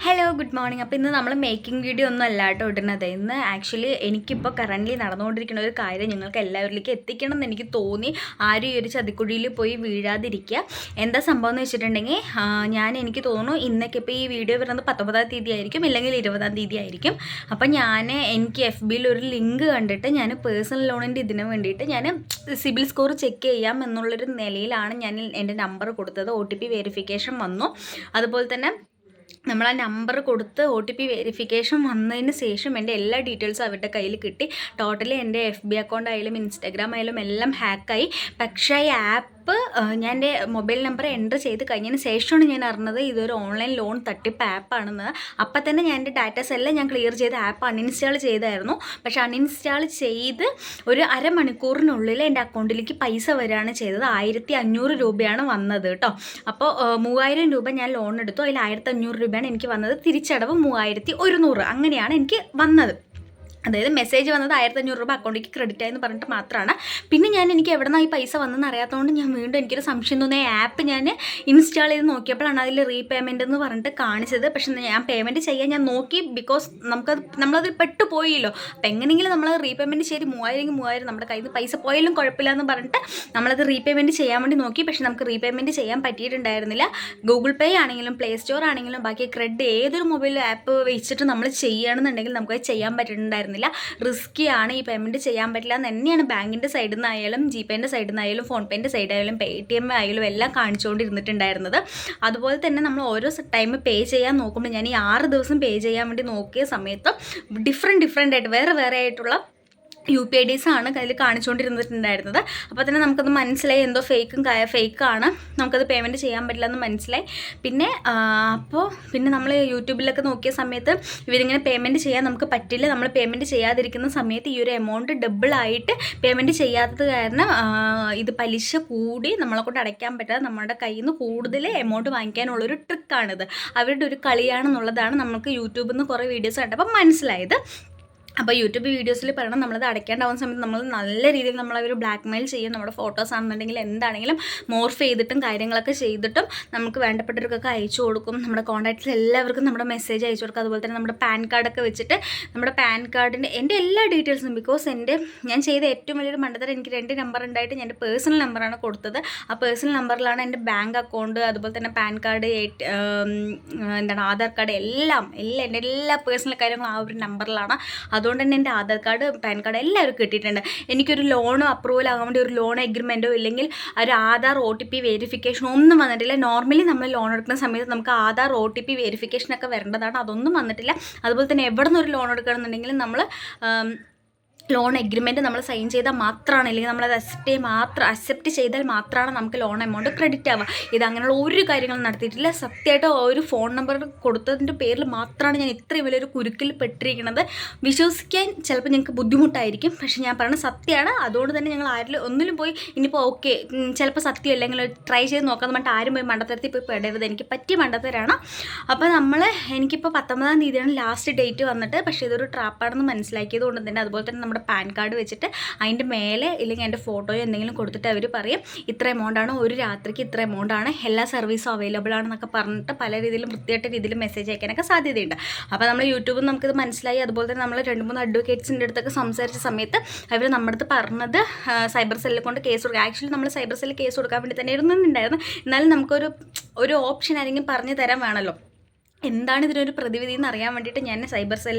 Hello good morning അപ്പോൾ ഇന്ന് നമ്മൾ മേക്കിംഗ് വീഡിയോ ഒന്നും അല്ല കേട്ടോ ഇടുന്നത്. ഇന്ന് ആക്ച്വലി എനിക്കിപ്പോൾ കറന്റ്ലി നടന്നുകൊണ്ടിരിക്കുന്ന ഒരു കാര്യം നിങ്ങൾക്ക് എല്ലാവരിലേക്കും എത്തിക്കണം എന്ന് എനിക്ക് തോന്നി. ആരും ഈ ഒരു ചതിക്കുഴിയിൽ പോയി വീഴാതിരിക്കുക. എന്താ സംഭവം എന്ന് വെച്ചിട്ടുണ്ടെങ്കിൽ ഞാൻ എനിക്ക് തോന്നുന്നു ഇന്നൊക്കെ ഇപ്പോൾ ഈ വീഡിയോ വരുന്നത് പത്തൊമ്പതാം തീയതി ആയിരിക്കും ഇല്ലെങ്കിൽ ഇരുപതാം തീയതി ആയിരിക്കും. അപ്പോൾ ഞാൻ എനിക്ക് എഫ് ബിയിൽ ഒരു ലിങ്ക് കണ്ടിട്ട് ഞാൻ പേഴ്സണൽ ലോണിന്റെ ഇതിന് വേണ്ടിയിട്ട് ഞാൻ സിബിൽ സ്കോർ ചെക്ക് ചെയ്യാം എന്നുള്ളൊരു നിലയിലാണ് ഞാൻ എന്റെ നമ്പർ കൊടുത്തത്. ഒ ടി പി വെരിഫിക്കേഷൻ വന്നു. അതുപോലെ തന്നെ നമ്മൾ ആ നമ്പർ കൊടുത്ത് ഒ ടി പി വെരിഫിക്കേഷൻ വന്നതിന് ശേഷം എന്റെ എല്ലാ ഡീറ്റെയിൽസും അവരുടെ കയ്യിൽ കിട്ടി. ടോട്ടലി എന്റെ എഫ് ബി അക്കൗണ്ട് ആയാലും ഇൻസ്റ്റാഗ്രാം ആയാലും എല്ലാം ഹാക്കായി പക്ഷേ ഈ ആപ്പ് ഞാൻ എന്റെ മൊബൈൽ നമ്പർ എന്റർ ചെയ്ത് കഴിഞ്ഞതിന് ശേഷമാണ് ഞാൻ അറിഞ്ഞത് ഇതൊരു ഓൺലൈൻ ലോൺ തട്ടിപ്പ് ആപ്പാണെന്ന്. അപ്പം തന്നെ ഞാൻ എന്റെ ഡാറ്റാസ് എല്ലാം ഞാൻ ക്ലിയർ ചെയ്ത് ആപ്പ് അൺഇൻസ്റ്റാൾ ചെയ്തായിരുന്നു. പക്ഷേ അൺഇൻസ്റ്റാൾ ചെയ്ത് ഒരു അരമണിക്കൂറിനുള്ളിൽ എന്റെ അക്കൗണ്ടിലേക്ക് പൈസ വരികയാണ് ചെയ്തത്. ആയിരത്തി അഞ്ഞൂറ് രൂപയാണ് വന്നത് കേട്ടോ. അപ്പോൾ മൂവായിരം രൂപ ഞാൻ ലോൺ എടുത്തു. അതിൽ ആയിരത്തി അഞ്ഞൂറ് രൂപയാണ് എനിക്ക് വന്നത്. തിരിച്ചടവ് മൂവായിരത്തി ഒരുന്നൂറ് അങ്ങനെയാണ് എനിക്ക് വന്നത്. അതായത് മെസ്സേജ് വന്നത് ആയിരത്തി അഞ്ഞൂറ് രൂപ അക്കൗണ്ടിലേക്ക് ക്രെഡിറ്റ് ആയെന്ന് പറഞ്ഞിട്ട് മാത്രമാണ് പിന്നെ ഞാൻ എനിക്ക് എവിടെ നിന്നാണ് ഈ പൈസ വന്നതെന്ന് അറിയാത്തതുകൊണ്ട് ഞാൻ വീണ്ടും എനിക്കൊരു സംശയം തോന്നിയ ആപ്പ് ഞാൻ ഇൻസ്റ്റാൾ ചെയ്ത് നോക്കിയപ്പോഴാണ് അതിൽ റീപേയ്മെന്റ് എന്ന് പറഞ്ഞിട്ട് കാണിച്ചത്. പക്ഷേ ഞാൻ പേയ്മെന്റ് ചെയ്യാൻ ഞാൻ നോക്കി. ബിക്കോസ് നമുക്കത് നമ്മളതിൽ പെട്ടുപോയില്ലോ അപ്പം എങ്ങനെയെങ്കിലും നമ്മൾ റീപേയ്മെന്റ് ശരി മൂവായിരം മൂവായിരം നമ്മുടെ കയ്യിൽ നിന്ന് പൈസ പോയാലും കുഴപ്പമില്ല എന്ന് പറഞ്ഞിട്ട് നമ്മളത് റീപേയ്മെന്റ് ചെയ്യാൻ വേണ്ടി നോക്കി. പക്ഷേ നമുക്ക് റീപേയ്മെന്റ് ചെയ്യാൻ പറ്റിയിട്ടുണ്ടായിരുന്നില്ല. ഗൂഗിൾ പേ ആണെങ്കിലും പ്ലേ സ്റ്റോർ ആണെങ്കിലും ബാക്കി ക്രെഡ് ഏതൊരു മൊബൈൽ ആപ്പ് വെച്ചിട്ട് നമ്മൾ ചെയ്യുകയാണെന്നുണ്ടെങ്കിൽ നമുക്കത് ചെയ്യാൻ പറ്റുന്നുണ്ടായിരുന്നില്ല റിസ്ക്കി ആണ് ഈ പേയ്മെന്റ് ചെയ്യാൻ പറ്റില്ല എന്ന് തന്നെയാണ് ബാങ്കിന്റെ സൈഡിൽ നിന്നായാലും ജി പേന്റെ സൈഡിൽ നിന്നായാലും ഫോൺ പേന്റെ സൈഡായാലും പേ ടി എം ആയാലും എല്ലാം കാണിച്ചുകൊണ്ടിരുന്നിട്ടുണ്ടായിരുന്നത്. അതുപോലെ തന്നെ നമ്മൾ ഓരോ ടൈം പേ ചെയ്യാൻ നോക്കുമ്പോൾ ഞാൻ ഈ ആറ് ദിവസം പേ ചെയ്യാൻ വേണ്ടി നോക്കിയ സമയത്ത് ഡിഫറെന്റ് ഡിഫറെന്റ് ആയിട്ട് വേറെ വേറെ ആയിട്ടുള്ള യു പി ഐ ഡീസ് ആണ് അതിൽ കാണിച്ചുകൊണ്ടിരുന്നിട്ടുണ്ടായിരുന്നത് അപ്പോൾ തന്നെ നമുക്കത് മനസ്സിലായി എന്തോ ഫേക്കും ഫേക്കാണ് നമുക്കത് പേയ്മെന്റ് ചെയ്യാൻ പറ്റില്ല എന്ന് മനസ്സിലായി. പിന്നെ അപ്പോൾ പിന്നെ നമ്മൾ യൂട്യൂബിലൊക്കെ നോക്കിയ സമയത്ത് ഇവരിങ്ങനെ പേയ്മെന്റ് ചെയ്യാൻ നമുക്ക് പറ്റില്ല. നമ്മൾ പേയ്മെന്റ് ചെയ്യാതിരിക്കുന്ന സമയത്ത് ഈ ഒരു എമൗണ്ട് ഡബിളായിട്ട് പേയ്മെന്റ് ചെയ്യാത്തത് കാരണം ഇത് പലിശ കൂടി നമ്മളെ കൊണ്ട് അടയ്ക്കാൻ പറ്റാതെ നമ്മുടെ കയ്യിൽ നിന്ന് കൂടുതൽ എമൗണ്ട് വാങ്ങിക്കാനുള്ളൊരു ട്രിക്കാണിത് അവരുടെ ഒരു കളിയാണെന്നുള്ളതാണ് നമുക്ക് യൂട്യൂബിൽ നിന്ന് കുറേ വീഡിയോസ് കണ്ടപ്പോൾ മനസ്സിലായത്. അപ്പോൾ യൂട്യൂബ് വീഡിയോസിൽ പറയണം നമ്മളത് അടയ്ക്കേണ്ടാവുന്ന സമയത്ത് നമ്മൾ നല്ല രീതിയിൽ നമ്മളവർ ബ്ലാക്ക് മെയിൽ ചെയ്യും. നമ്മുടെ ഫോട്ടോസ് ആണെന്നുണ്ടെങ്കിൽ എന്താണെങ്കിലും മോർഫ് ചെയ്തിട്ടും കാര്യങ്ങളൊക്കെ ചെയ്തിട്ടും നമുക്ക് വേണ്ടപ്പെട്ടവർക്കൊക്കെ അയച്ചു കൊടുക്കും. നമ്മുടെ കോൺടാക്റ്റിൽ എല്ലാവർക്കും നമ്മുടെ മെസ്സേജ് അയച്ചു കൊടുക്കും. അതുപോലെ തന്നെ നമ്മുടെ പാൻ കാർഡൊക്കെ വെച്ചിട്ട് നമ്മുടെ പാൻ കാർഡിന്റെ എന്റെ എല്ലാ ഡീറ്റെയിൽസും ബിക്കോസ് എന്റെ ഞാൻ ചെയ്ത ഏറ്റവും വലിയൊരു മണ്ടത്തരം എനിക്ക് രണ്ട് നമ്പർ ഉണ്ടായിട്ട് ഞാൻ എന്റെ പേഴ്സണൽ നമ്പറാണ് കൊടുത്തത്. ആ പേഴ്സണൽ നമ്പറിലാണ് എന്റെ ബാങ്ക് അക്കൗണ്ട് അതുപോലെ തന്നെ പാൻ കാർഡ് എന്താണ് ആധാർ കാർഡ് എല്ലാം എല്ലാം എന്റെ എല്ലാ പേഴ്സണൽ കാര്യങ്ങളും ആ ഒരു നമ്പറിലാണ് അതുകൊണ്ട് തന്നെ എന്റെ ആധാർ കാർഡ് പാൻ കാർഡ് എല്ലാവരും കിട്ടിയിട്ടുണ്ട്. എനിക്കൊരു ലോണോ അപ്രൂവൽ ആകാൻ വേണ്ടി ഒരു ലോൺ എഗ്രിമെന്റോ ഇല്ലെങ്കിൽ ഒരു ആധാർ ഒ ടി പി വെരിഫിക്കേഷനോ ഒന്നും വന്നിട്ടില്ല. നോർമലി നമ്മൾ ലോൺ എടുക്കുന്ന സമയത്ത് നമുക്ക് ആധാർ ഒ ടി പി വെരിഫിക്കേഷനൊക്കെ വരേണ്ടതാണ്. അതൊന്നും വന്നിട്ടില്ല. അതുപോലെ തന്നെ എവിടെ നിന്ന് ഒരു ലോൺ എടുക്കണമെന്നുണ്ടെങ്കിലും നമ്മൾ ലോൺ എഗ്രിമെന്റ് നമ്മൾ സൈൻ ചെയ്താൽ മാത്രമാണ് അല്ലെങ്കിൽ നമ്മളത് അക്സെപ്റ്റ് മാത്രം അക്സെപ്റ്റ് ചെയ്താൽ മാത്രമാണ് നമുക്ക് ലോൺ എമൗണ്ട് ക്രെഡിറ്റ് ആവുക. ഇത് അങ്ങനെയുള്ള ഒരു കാര്യങ്ങളും നടത്തിയിട്ടില്ല. സത്യമായിട്ട് ഒരു ഫോൺ നമ്പർ കൊടുത്തതിന്റെ പേരിൽ മാത്രമാണ് ഞാൻ ഇത്രയും വലിയൊരു കുരുക്കിൽ പെട്ടിരിക്കുന്നത്. വിശ്വസിക്കാൻ ചിലപ്പോൾ ഞങ്ങൾക്ക് ബുദ്ധിമുട്ടായിരിക്കും. പക്ഷെ ഞാൻ പറയുന്നത് സത്യമാണ്. അതുകൊണ്ട് തന്നെ ഞങ്ങൾ ആരിൽ ഒന്നിലും പോയി ഇനിയിപ്പോൾ ഓക്കെ ചിലപ്പോൾ സത്യം അല്ലെങ്കിൽ ട്രൈ ചെയ്ത് നോക്കാമെന്ന് പറഞ്ഞിട്ട് ആരും പോയി മണ്ടത്തരത്തിൽ പോയി പെടരുത്. എനിക്ക് പറ്റിയ മണ്ടത്തരാണ്. അപ്പോൾ നമ്മൾ എനിക്കിപ്പോൾ പത്തൊമ്പതാം തീയതിയാണ് ലാസ്റ്റ് ഡേറ്റ് വന്നിട്ട്. പക്ഷേ ഇതൊരു ട്രാപ്പാണെന്ന് മനസ്സിലാക്കിയത് കൊണ്ട് തന്നെ അതുപോലെ തന്നെ നമ്മുടെ പാൻ കാർഡ് വെച്ചിട്ട് അതിന്റെ മേലെ ഇല്ലെങ്കിൽ എന്റെ ഫോട്ടോയോ എന്തെങ്കിലും കൊടുത്തിട്ട് അവർ പറയും ഇത്ര എമൗണ്ടാണ് ഒരു രാത്രിക്ക് ഇത്ര എമൗണ്ടാണ് എല്ലാ സർവീസും അവൈലബിൾ ആണെന്നൊക്കെ പറഞ്ഞിട്ട് പല രീതിയിലും വൃത്തിയായിട്ട് രീതിയിൽ മെസ്സേജ് അയക്കാനൊക്കെ സാധ്യതയുണ്ട്. അപ്പോൾ നമ്മൾ യൂട്യൂബിൽ നമുക്കിത് മനസ്സിലായി. അതുപോലെ തന്നെ നമ്മൾ രണ്ട് മൂന്ന് അഡ്വക്കേറ്റ്സിന്റെ അടുത്തൊക്കെ സംസാരിച്ച സമയത്ത് അവർ നമ്മുടെ അടുത്ത് പറഞ്ഞത് സൈബർ സെല്ലിൽ കൊണ്ട് കേസ് കൊടുക്കുക ആക്ച്വലി നമ്മൾ സൈബർ സെല്ലിൽ കേസ് കൊടുക്കാൻ വേണ്ടി തന്നെ ഇരുന്നുണ്ടായിരുന്നു എന്നാലും നമുക്കൊരു ഒരു ഓപ്ഷൻ ആരെങ്കിലും പറഞ്ഞു തരാൻ വേണമല്ലോ. എന്താണ് ഇതിനൊരു പ്രതിവിധി എന്ന് അറിയാൻ വേണ്ടിയിട്ട് ഞാൻ സൈബർ സെൽ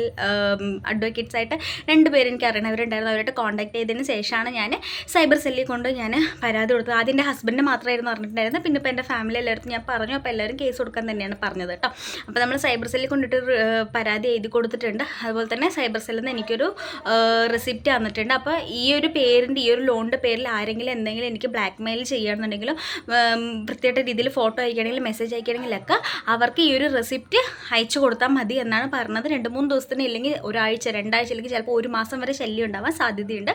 അഡ്വക്കേറ്റ്സ് ആയിട്ട് രണ്ട് പേര് എനിക്ക് അറിയണവരുണ്ടായിരുന്നു അവരായിട്ട് കോൺടാക്ട് ചെയ്തതിന് ശേഷമാണ് ഞാൻ സൈബർ സെല്ലിൽ കൊണ്ട് ഞാൻ പരാതി കൊടുത്തത്. ആദ്യം എന്റെ ഹസ്ബൻഡ് മാത്രമായിരുന്നു പറഞ്ഞിട്ടുണ്ടായിരുന്നത്. പിന്നെ ഇപ്പോൾ എന്റെ ഫാമിലി എല്ലാവർക്കും ഞാൻ പറഞ്ഞു. അപ്പോൾ എല്ലാവരും കേസ് കൊടുക്കാൻ തന്നെയാണ് പറഞ്ഞത് കേട്ടോ. അപ്പോൾ നമ്മൾ സൈബർ സെല്ലിൽ കൊണ്ടിട്ട് പരാതി എഴുതി കൊടുത്തിട്ടുണ്ട്. അതുപോലെ തന്നെ സൈബർ സെല്ലിൽ നിന്ന് എനിക്കൊരു റെസിപ്റ്റ് തന്നിട്ടുണ്ട്. അപ്പോൾ ഈ ഒരു പേരിന്റെ ഈ ഒരു ലോണിന്റെ പേരിൽ ആരെങ്കിലും എന്തെങ്കിലും എനിക്ക് ബ്ലാക്ക് മെയിൽ ചെയ്യുകയാണെന്നുണ്ടെങ്കിലും വൃത്തിയായിട്ട രീതിയിൽ ഫോട്ടോ അയക്കുകയാണെങ്കിലും മെസ്സേജ് അയക്കുകയാണെങ്കിലൊക്കെ അവർക്ക് ഈ ഒരു റെസിപ്റ്റ് അയച്ചു കൊടുത്താൽ മതി എന്നാണ് പറഞ്ഞത്. രണ്ട് മൂന്ന് ദിവസത്തിന് ഇല്ലെങ്കിൽ ഒരാഴ്ച രണ്ടാഴ്ച അല്ലെങ്കിൽ ചിലപ്പോൾ ഒരു മാസം വരെ ശല്യം ഉണ്ടാവാൻ സാധ്യതയുണ്ട്.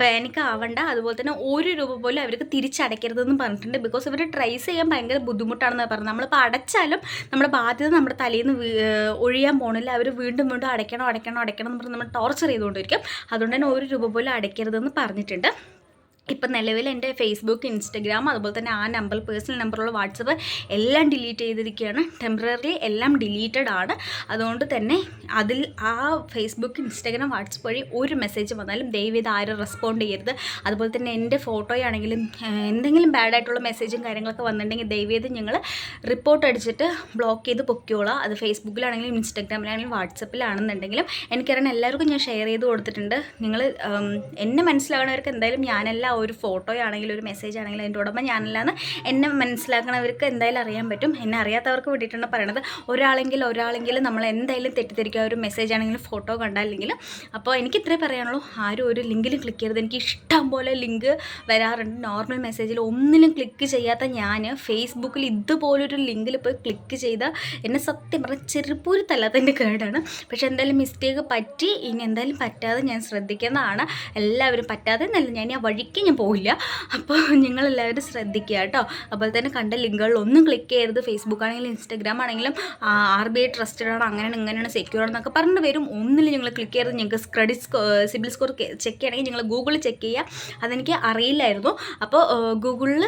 പാനിക് ആവണ്ട അതുപോലെ തന്നെ ഒരു രൂപ പോലും അവർക്ക് തിരിച്ചടയ്ക്കരുതെന്ന് പറഞ്ഞിട്ടുണ്ട്. ബിക്കോസ് ഇവർ ട്രേസ് ചെയ്യാൻ ഭയങ്കര ബുദ്ധിമുട്ടാണെന്ന് പറഞ്ഞത്. നമ്മളിപ്പോൾ അടച്ചാലും നമ്മുടെ ബാധ്യത നമ്മുടെ തലയിൽ നിന്ന് ഒഴിയാൻ പോകണില്ല അവർ വീണ്ടും വീണ്ടും അടയ്ക്കണം അടയ്ക്കണം അടയ്ക്കണം എന്ന് പറഞ്ഞ് നമ്മൾ ടോർച്ചർ ചെയ്തുകൊണ്ടിരിക്കും. അതുകൊണ്ട് തന്നെ ഒരു രൂപ പോലും അടയ്ക്കരുതെന്ന് പറഞ്ഞിട്ടുണ്ട്. ഇപ്പം നിലവിൽ എന്റെ ഫേസ്ബുക്ക് ഇൻസ്റ്റഗ്രാം അതുപോലെ തന്നെ ആ നമ്പർ പേഴ്സണൽ നമ്പറുള്ള വാട്സപ്പ് എല്ലാം ഡിലീറ്റ് ചെയ്തിരിക്കുകയാണ്. ടെമ്പററി എല്ലാം ഡിലീറ്റഡ് ആണ്. അതുകൊണ്ട് തന്നെ അതിൽ ആ ഫേസ്ബുക്ക് ഇൻസ്റ്റഗ്രാം വാട്സപ്പ് വഴി ഒരു മെസ്സേജ് വന്നാലും ദയവേത് ആരും റെസ്പോണ്ട് ചെയ്യരുത്. അതുപോലെ തന്നെ എന്റെ ഫോട്ടോയാണെങ്കിലും എന്തെങ്കിലും ബാഡ് ആയിട്ടുള്ള മെസ്സേജും കാര്യങ്ങളൊക്കെ വന്നിട്ടുണ്ടെങ്കിൽ ഇത് ഞങ്ങൾ റിപ്പോർട്ട് അടിച്ചിട്ട് ബ്ലോക്ക് ചെയ്ത് പൊക്കിയോളാം അത് ഫേസ്ബുക്കിലാണെങ്കിലും ഇൻസ്റ്റഗ്രാമിലാണെങ്കിലും വാട്സപ്പിലാണെന്നുണ്ടെങ്കിലും എനിക്കറിയാൻ എല്ലാവർക്കും ഞാൻ ഷെയർ ചെയ്ത് കൊടുത്തിട്ടുണ്ട്. നിങ്ങൾ എന്നെ മനസ്സിലാവുന്നവർക്ക് എന്തായാലും ഞാനെല്ലാം ഒരു ഫോട്ടോയാണെങ്കിലും ഒരു മെസ്സേജ് ആണെങ്കിലും അതിന്റെ ഉടമ ഞാനല്ലാന്ന് എന്നെ മനസ്സിലാക്കണവർക്ക് എന്തായാലും അറിയാൻ പറ്റും. എന്നെ അറിയാത്തവർക്ക് വേണ്ടിയിട്ടാണ് പറയണത്. ഒരാളെങ്കിലും ഒരാളെങ്കിലും നമ്മൾ എന്തായാലും തെറ്റിദ്ധരിക്കുക. ഒരു മെസ്സേജ് ആണെങ്കിലും ഫോട്ടോ കണ്ടാലെങ്കിലും അപ്പോൾ എനിക്ക് ഇത്രേ പറയാനുള്ളൂ. ആരും ഒരു ലിങ്കിലും ക്ലിക്ക് ചെയ്യരുത്. എനിക്ക് ഇഷ്ടം പോലെ ലിങ്ക് വരാറുണ്ട്. നോർമൽ മെസ്സേജിൽ ഒന്നിലും ക്ലിക്ക് ചെയ്യാത്ത ഞാൻ ഫേസ്ബുക്കിൽ ഇതുപോലൊരു ലിങ്കിൽ പോയി ക്ലിക്ക് ചെയ്ത എന്നെ സത്യം പറഞ്ഞാൽ ചെറുപ്പൂരി തല്ലാത്തതിന്റെ കേടാണ്. പക്ഷെ എന്തായാലും മിസ്റ്റേക്ക് പറ്റി. ഇനി എന്തായാലും പറ്റാതെ ഞാൻ ശ്രദ്ധിക്കുന്നതാണ്. എല്ലാവരും പറ്റാതെ നല്ല ഞാൻ ആ വഴിക്ക് ഞാൻ പോയില്ല അപ്പോൾ നിങ്ങളെല്ലാവരും ശ്രദ്ധിക്കുക കേട്ടോ. അതുപോലെ തന്നെ കണ്ട ലിങ്കുകളിൽ ഒന്നും ക്ലിക്ക് ചെയ്യരുത്. ഫേസ്ബുക്ക് ആണെങ്കിലും ഇൻസ്റ്റാഗ്രാം ആണെങ്കിലും ആർ ബി ഐ ട്രസ്റ്റഡ് ആണ്. അങ്ങനെയാണ് ഇങ്ങനെയാണ് സെക്യൂർ ആണെന്നൊക്കെ പറഞ്ഞിട്ട് വരും. ഒന്നിൽ നിങ്ങൾ ക്ലിക്ക് ചെയ്യരുത്. നിങ്ങൾക്ക് ക്രെഡിറ്റ് സിബിൽ സ്കോർ ചെക്ക് ചെയ്യണമെങ്കിൽ നിങ്ങൾ ഗൂഗിളിൽ ചെക്ക് ചെയ്യുക. അതെനിക്ക് അറിയില്ലായിരുന്നു. അപ്പോൾ ഗൂഗിളിൽ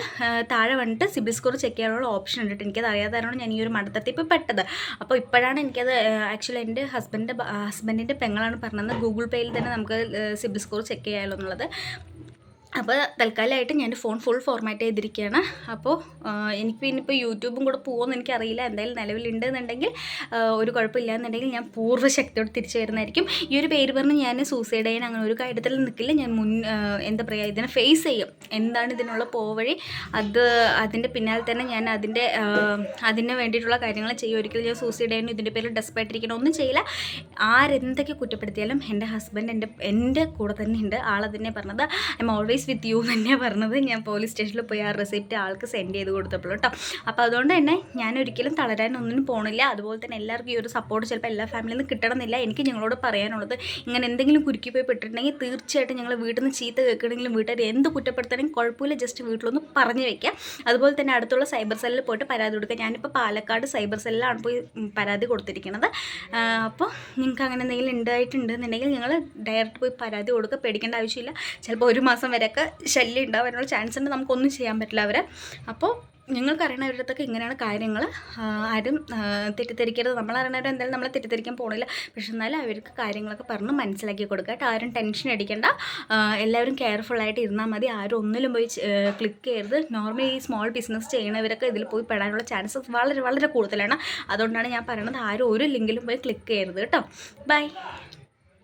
താഴെ വന്നിട്ട് സിബിൽ സ്കോർ ചെക്ക് ചെയ്യാനുള്ള ഓപ്ഷൻ ഉണ്ട്. എനിക്കത് അറിയാതായിരുന്നു ഞാൻ ഈ ഒരു മണ്ടത്തത്തിൽ ഇപ്പോൾ പെട്ടത്. അപ്പോൾ ഇപ്പോഴാണ് എനിക്കത് ആക്ച്വലി എന്റെ ഹസ്ബൻഡിന്റെ ഹസ്ബൻഡിന്റെ പെങ്ങളാണ് പറഞ്ഞത്. ഗൂഗിൾ പേയിൽ തന്നെ നമുക്ക് സിബിൽ സ്കോർ ചെക്ക് ചെയ്യാമല്ലോ എന്നുള്ളത്. അപ്പോൾ തൽക്കാലമായിട്ട് ഞാൻ ഫോൺ ഫുൾ ഫോർമാറ്റ് ചെയ്തിരിക്കുകയാണ്. അപ്പോൾ എനിക്ക് പിന്നെ ഇപ്പോൾ യൂട്യൂബും കൂടെ പോകുമെന്ന് എനിക്കറിയില്ല. എന്തായാലും നിലവിലുണ്ട് എന്നുണ്ടെങ്കിൽ ഒരു കുഴപ്പമില്ല എന്നുണ്ടെങ്കിൽ ഞാൻ പൂർവ ശക്തിയോട് തിരിച്ചു വരുന്നതായിരിക്കും. ഈ ഒരു പേര് പറഞ്ഞ് ഞാൻ സൂസൈഡ് ചെയ്യാൻ അങ്ങനെ ഒരു കാര്യത്തിൽ നിൽക്കില്ല. ഞാൻ മുൻ എന്താ പറയുക ഇതിനെ ഫേസ് ചെയ്യും. എന്താണ് ഇതിനുള്ള പോവഴി അത് അതിന്റെ പിന്നാലെ തന്നെ ഞാൻ അതിന്റെ അതിന് വേണ്ടിയിട്ടുള്ള കാര്യങ്ങൾ ചെയ്യും. ഒരിക്കലും ഞാൻ സൂസൈഡ് ചെയ്യാനും ഇതിന്റെ പേരിൽ ഡെസ്പായിട്ടിരിക്കണം ഒന്നും ചെയ്യില്ല. ആരെന്തൊക്കെ കുറ്റപ്പെടുത്തിയാലും എന്റെ ഹസ്ബൻഡ് എന്റെ എന്റെ കൂടെ തന്നെ ഉണ്ട് ആളതിനെ പറഞ്ഞത്. I M always with you തന്നെ പറഞ്ഞത്. ഞാൻ പോലീസ് സ്റ്റേഷനിൽ പോയി ആ റെസിപ്റ്റ് ആൾക്ക് സെൻഡ് ചെയ്ത് കൊടുത്തപ്പോൾ കേട്ടോ അപ്പോൾ അതുകൊണ്ട് തന്നെ ഞാൻ ഒരിക്കലും തളരാനൊന്നും പോണില്ല. അതുപോലെ തന്നെ എല്ലാവർക്കും ഈ ഒരു സപ്പോർട്ട് ചിലപ്പോൾ എല്ലാ ഫാമിലിയിൽ നിന്ന് കിട്ടണമെന്നില്ല. എനിക്ക് ഞങ്ങളോട് പറയാനുള്ളത് ഇങ്ങനെ എന്തെങ്കിലും കുരുക്കി പോയി പെട്ടിട്ടുണ്ടെങ്കിൽ തീർച്ചയായിട്ടും ഞങ്ങൾ വീട്ടിൽ നിന്ന് ചീത്ത കേൾക്കണമെങ്കിലും വീട്ടുകാർ എന്ത് കുറ്റപ്പെടുത്തണമെങ്കിൽ കുഴപ്പമില്ല. ജസ്റ്റ് വീട്ടിലൊന്ന് പറഞ്ഞു വെക്കുക അതുപോലെ തന്നെ അടുത്തുള്ള സൈബർ സെല്ലിൽ പോയിട്ട് പരാതി കൊടുക്കുക ഞാനിപ്പോൾ പാലക്കാട് സൈബർ സെല്ലിലാണ് പോയി പരാതി കൊടുത്തിരിക്കുന്നത് അപ്പോൾ നിങ്ങൾക്ക് അങ്ങനെ എന്തെങ്കിലും ഉണ്ടായിട്ടുണ്ടെന്നുണ്ടെങ്കിൽ നിങ്ങൾ ഡയറക്റ്റ് പോയി പരാതി കൊടുക്കുക. പേടിക്കേണ്ട ആവശ്യമില്ല. ചിലപ്പോൾ ഒരു മാസം വരെയൊക്കെ ശല്യം ഉണ്ടാവാനുള്ള ചാൻസ് ഉണ്ട്. നമുക്കൊന്നും ചെയ്യാൻ പറ്റില്ല അവരെ. അപ്പോൾ നിങ്ങൾക്കറിയണ അറിയണവരുടെ ഇങ്ങനെയാണ് കാര്യങ്ങൾ ആരും തെറ്റിദ്ധരിക്കരുത്. നമ്മൾ അറിയണവർ എന്തായാലും നമ്മളെ തെറ്റിദ്ധരിക്കാൻ പോകണില്ല പക്ഷെ എന്നാലും അവർക്ക് കാര്യങ്ങളൊക്കെ പറഞ്ഞ് മനസ്സിലാക്കി കൊടുക്കുക. കേട്ടോ ആരും ടെൻഷൻ അടിക്കേണ്ട. എല്ലാവരും കെയർഫുള്ളായിട്ട് ഇരുന്നാൽ മതി. ആരും ഒന്നിലും പോയി ക്ലിക്ക് ചെയ്യരുത്. നോർമലി ഈ സ്മോൾ ബിസിനസ് ചെയ്യണവരൊക്കെ ഇതിൽ പോയി പെടാനുള്ള ചാൻസസ് വളരെ വളരെ കൂടുതലാണ്. അതുകൊണ്ടാണ് ഞാൻ പറയണത് ആരും ഒരു ലിങ്കിലും പോയി ക്ലിക്ക് ചെയ്യരുത്. കേട്ടോ. ബൈ